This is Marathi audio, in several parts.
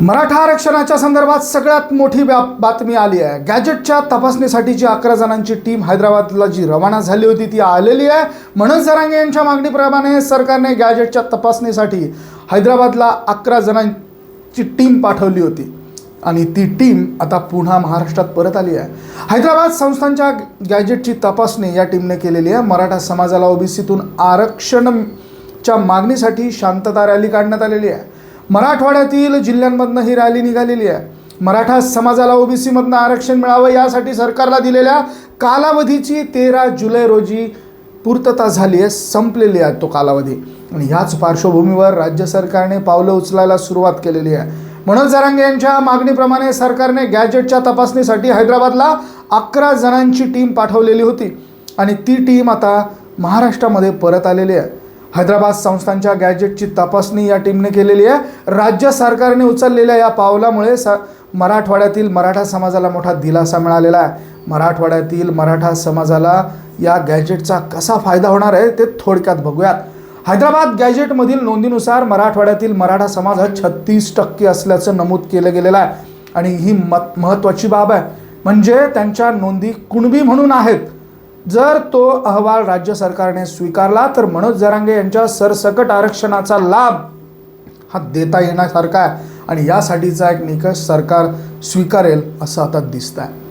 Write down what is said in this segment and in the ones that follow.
मराठा आरक्षणाच्या संदर्भात सगळ्यात मोठी बातमी आली आहे. गॅजेटच्या तपासणीसाठी जी अकरा जणांची टीम हैदराबादला जी रवाना झाली होती ती आलेली आहे. म्हणून सरांगे यांच्या मागणीप्रमाणे सरकारने गॅजेटच्या तपासणीसाठी हैदराबादला अकरा जणांची टीम पाठवली होती. आणि ती टीम आता पुन्हा महाराष्ट्रात परत आली आहे. हैदराबाद संस्थांच्या गॅजेटची तपासणी या टीमने केलेली आहे. मराठा समाजाला ओबीसीतून आरक्षणच्या मागणीसाठी शांतता रॅली काढण्यात आलेली आहे. मराठवाड्यातील जिल्ह्यांमधनं ही रॅली निघालेली आहे. मराठा समाजाला ओबीसीमधनं आरक्षण मिळावं यासाठी सरकारला दिलेल्या कालावधीची तेरा जुलै रोजी पूर्तता झाली आहे संपलेली आहे तो कालावधी. आणि ह्याच पार्श्वभूमीवर राज्य सरकारने पावलं उचलायला सुरुवात केलेली आहे. मनोज जरांगे यांच्या मागणीप्रमाणे सरकारने गॅजेटच्या तपासणीसाठी हैदराबादला अकरा जणांची टीम पाठवलेली होती. आणि ती टीम आता महाराष्ट्रामध्ये परत आलेली आहे. हैदराबाद संस्थांच्या गॅजेटची तपासणी या टीमने केलेली आहे. राज्य सरकारने उचललेल्या या पावलामुळे स मराठवाड्यातील मराठा समाजाला मोठा दिलासा मिळालेला आहे. मराठवाड्यातील मराठा समाजाला या गॅजेटचा कसा फायदा होणार आहे ते थोडक्यात बघूयात. हैदराबाद गॅजेटमधील नोंदीनुसार मराठवाड्यातील मराठा समाज हा छत्तीस टक्के असल्याचं नमूद केलं गेलेलं आहे. आणि ही मत महत्त्वाची बाब आहे. म्हणजे त्यांच्या नोंदी कुणबी म्हणून आहेत? जर तो अहवाल राज्य सरकारने स्वीकारला तर मनोज जरांगे यांच्या सरसकट आरक्षणाचा लाभ हा देता येण्यासारखा आहे आणि यासाठीचा एक निकष सरकार स्वीकारेल असं आता दिसत आहे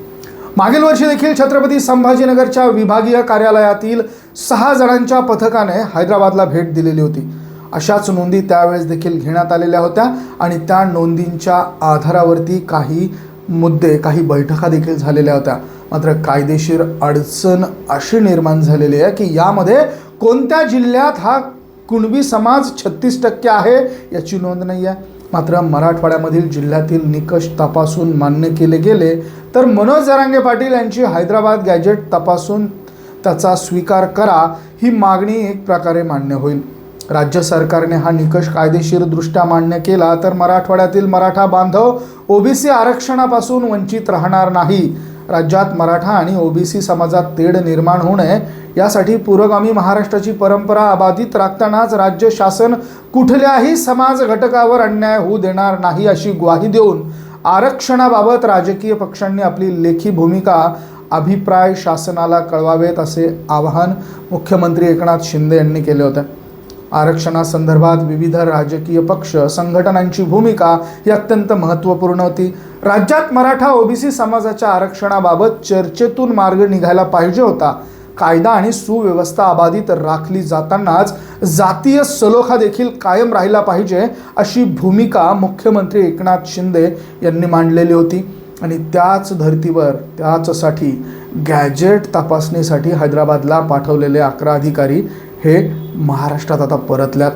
मागील वर्षी देखील छत्रपती संभाजीनगरच्या विभागीय कार्यालयातील सहा जणांच्या पथकाने हैदराबादला भेट दिलेली होती. अशाच नोंदी त्यावेळेस देखील घेण्यात आलेल्या होत्या आणि त्या नोंदींच्या आधारावरती काही मुद्दे काही बैठका देखील झालेल्या होत्या. मात्र कायदेशीर अडचण अशी निर्माण झालेली आहे की यामध्ये कोणत्या जिल्ह्यात हा कुणबी समाज छत्तीस टक्के आहे याची नोंद नाही आहे मात्र मराठवाड्यामधील जिल्ह्यातील निकष तपासून मान्य केले गेले तर मनोज जरांगे पाटील यांची हैदराबाद गॅजेट तपासून त्याचा स्वीकार करा ही मागणी एक प्रकारे मान्य होईल. राज्य सरकारने हा निकष कायदेशीरदृष्ट्या मान्य केला तर मराठवाड्यातील मराठा बांधव ओबीसी आरक्षणापासून वंचित राहणार नाही. राज्यात मराठा आणि ओबीसी समाजात तेढ निर्माण होऊ नये यासाठी पुरोगामी महाराष्ट्राची परंपरा अबाधित राखतानाच राज्य शासन कुठल्याही समाज घटकावर अन्याय होऊ देणार नाही अशी ग्वाही देऊन आरक्षणाबाबत राजकीय पक्षांनी आपली लेखी भूमिका अभिप्राय शासनाला कळवावेत असे आवाहन मुख्यमंत्री एकनाथ शिंदे यांनी केले होते. आरक्षणासंदर्भात विविध राजकीय पक्ष संघटनांची भूमिका ही अत्यंत महत्त्वपूर्ण होती. राज्यात मराठा ओबीसी समाजाच्या आरक्षणाबाबत चर्चेतून मार्ग निघायला पाहिजे होता. कायदा आणि सुव्यवस्था अबाधित राखली जातानाच जातीय सलोखा देखील कायम राहिला पाहिजे अशी भूमिका मुख्यमंत्री एकनाथ शिंदे यांनी मांडलेली होती. आणि त्याच धर्तीवर त्याचसाठी गॅजेट तपासणीसाठी हैदराबादला पाठवलेले अकरा अधिकारी हे महाराष्ट्रात आता परतल्यात.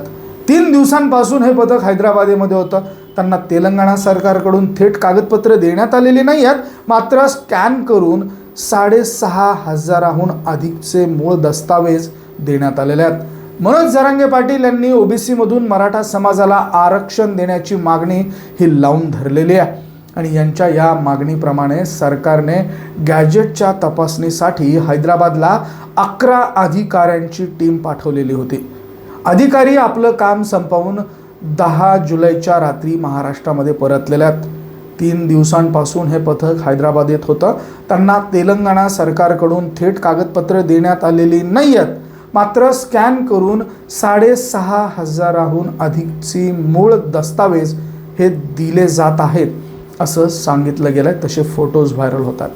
तीन दिवसांपासून हे पथक हैदराबादेमध्ये होतं. त्यांना तेलंगणा सरकारकडून थेट कागदपत्र देण्यात आलेली नाही आहेत. मात्र स्कॅन करून साडेसहा हजाराहून अधिकचे मूळ दस्तावेज देण्यात आलेले आहेत. मनोज जरांगे पाटील यांनी ओबीसीमधून मराठा समाजाला आरक्षण देण्याची मागणी ही लावून धरलेली आहे. आणि यांच्या या मागणीप्रमाणे सरकारने गॅजेटच्या तपासणीसाठी हैदराबादला अकरा अधिकाऱ्यांची टीम पाठवलेली होती. अधिकारी आपलं काम संपवून दहा जुलैच्या रात्री महाराष्ट्रामध्ये परतलेल्या तीन दिवसांपासून हे पथक हैदराबाद येत होतं. त्यांना तेलंगणा सरकारकडून थेट कागदपत्र देण्यात आलेली नाही आहेत मात्र स्कॅन करून साडेसहा हजाराहून अधिकची मूळ दस्तावेज हे दिले जात आहेत. असं सांगितलं गेलं आहे तसे फोटोज व्हायरल होतात.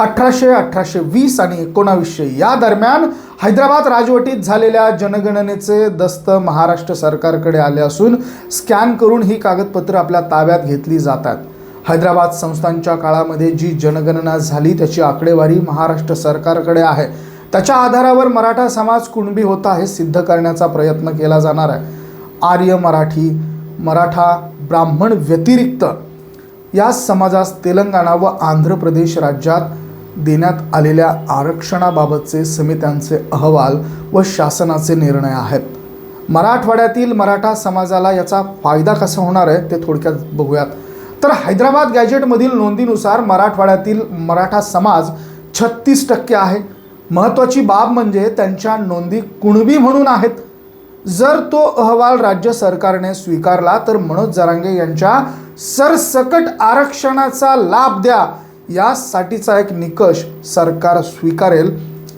अठराशे अठराशे वीस आणि एकोणावीसशे या दरम्यान हैदराबाद राजवटीत झालेल्या जनगणनेचे दस्त महाराष्ट्र सरकारकडे आले असून स्कॅन करून ही कागदपत्रं आपल्या ताब्यात घेतली जातात. हैदराबाद संस्थांच्या काळामध्ये जी जनगणना झाली त्याची आकडेवारी महाराष्ट्र सरकारकडे आहे. त्याच्या आधारावर मराठा समाज कुणबी होता हे सिद्ध करण्याचा प्रयत्न केला जाणार आहे. आर्य मराठी मराठा ब्राह्मण व्यतिरिक्त या समाजास तेलंगणा व आंध्र प्रदेश राज्यात देण्यात आलेल्या आरक्षणाबाबतचे समित्यांचे अहवाल व शासनाचे निर्णय आहेत. मराठवाड्यातील मराठा समाजाला याचा फायदा कसा होणार आहे ते थोडक्यात बघूयात. तर हैदराबाद गॅजेटमधील नोंदीनुसार मराठवाड्यातील मराठा समाज छत्तीस टक्के आहे. महत्त्वाची बाब म्हणजे त्यांच्या नोंदी कुणबी म्हणून आहेत. जर तो अहवाल राज्य सरकारने स्वीकारला तर मनोज जरांगे यांच्या सरसकट आरक्षणाचा लाभ द्या. यासाठीचा एक निकष सरकार स्वीकारेल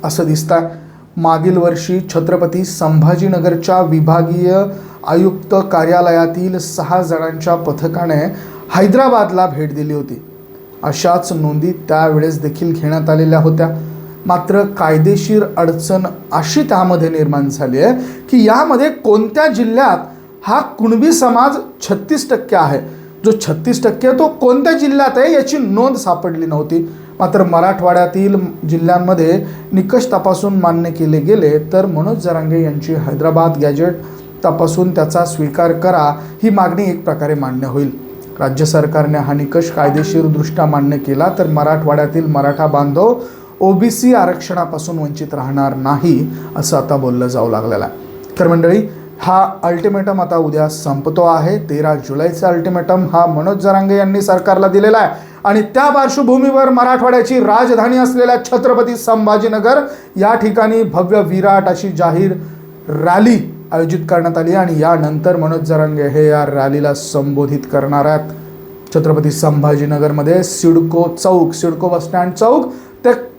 असं दिसतं मागील वर्षी छत्रपती संभाजीनगरच्या विभागीय आयुक्त कार्यालयातील सहा जणांच्या पथकाने हैदराबादला भेट दिली होती. अशाच नोंदी त्यावेळेस देखील घेण्यात आलेल्या होत्या. मात्र कायदेशीर अडचण अशी त्यामध्ये निर्माण झाली आहे की यामध्ये कोणत्या जिल्ह्यात हा कुणबी समाज छत्तीस टक्के आहे? जो छत्तीस टक्के आहे तो कोणत्या जिल्ह्यात आहे याची नोंद सापडली नव्हती. मात्र मराठवाड्यातील जिल्ह्यांमध्ये निकष तपासून मान्य केले गेले तर मनोज जरांगे यांची हैदराबाद गॅजेट तपासून त्याचा स्वीकार करा ही मागणी एक प्रकारे मान्य होईल. राज्य सरकारने हा निकष कायदेशीरदृष्ट्या मान्य केला तर मराठवाड्यातील मराठा बांधव ओबीसी आरक्षणापासून वंचित राहणार नाही असं आता बोललं जाऊ लागलेलं आहे. तर मंडळी हा अल्टिमेटम आता उद्या संपतो आहे. तेरा जुलैचा अल्टिमेटम हा मनोज जरांगे यांनी सरकारला दिलेला आहे. आणि त्या पार्श्वभूमीवर मराठवाड्याची राजधानी असलेल्या छत्रपती संभाजीनगर या ठिकाणी भव्य विराट अशी जाहीर रॅली आयोजित करण्यात आली आणि यानंतर मनोज जरांगे हे या रॅलीला संबोधित करणार आहेत. छत्रपती संभाजीनगरमध्ये सिडको चौक सिडको बसस्टँड चौक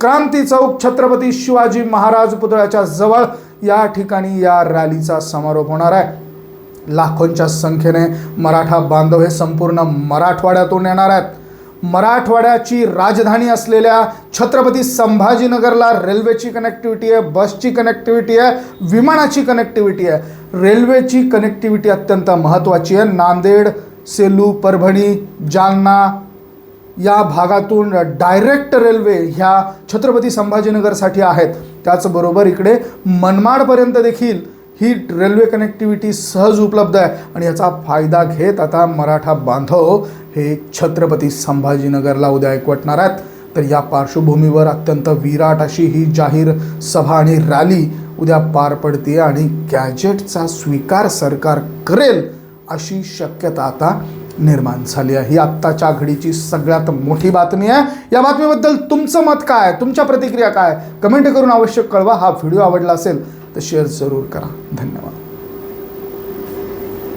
क्रांती चौक छत्रपती शिवाजी महाराज पुतळ्याच्या जवळ या ठिकाणी या रॅलीचा समारोप होणार आहे. लाखोंच्या संख्येने मराठा बांधव हे संपूर्ण मराठवाड्यातून येणार आहेत. मराठवाड्याची राजधानी असलेल्या छत्रपती संभाजीनगरला रेल्वेची कनेक्टिव्हिटी आहे बसची कनेक्टिव्हिटी आहे विमानाची कनेक्टिव्हिटी आहे. रेल्वेची कनेक्टिव्हिटी अत्यंत महत्त्वाची आहे. नांदेड सेलू परभणी जालना या भागातून डायरेक्ट रेल्वे ह्या छत्रपती संभाजीनगरसाठी आहेत. त्याचबरोबर इकडे मनमाडपर्यंत देखील ही रेल्वे कनेक्टिव्हिटी सहज उपलब्ध आहे. आणि याचा फायदा घेत आता मराठा बांधव हे छत्रपती संभाजीनगरला उद्या एकवटणार आहेत. तर या पार्श्वभूमीवर अत्यंत विराट अशी ही जाहीर सभा आणि रॅली उद्या पार पडते आणि गॅजेटचा स्वीकार सरकार करेल अशी शक्यता आता निर्माण झाली आहे. ही आत्ताच्या घडीची सगळ्यात मोठी बातमी आहे. या बातमीबद्दल तुमचं मत काय तुमच्या प्रतिक्रिया काय कमेंट करून आवश्यक कळवा. हा व्हिडिओ आवडला असेल तर शेअर जरूर करा. धन्यवाद.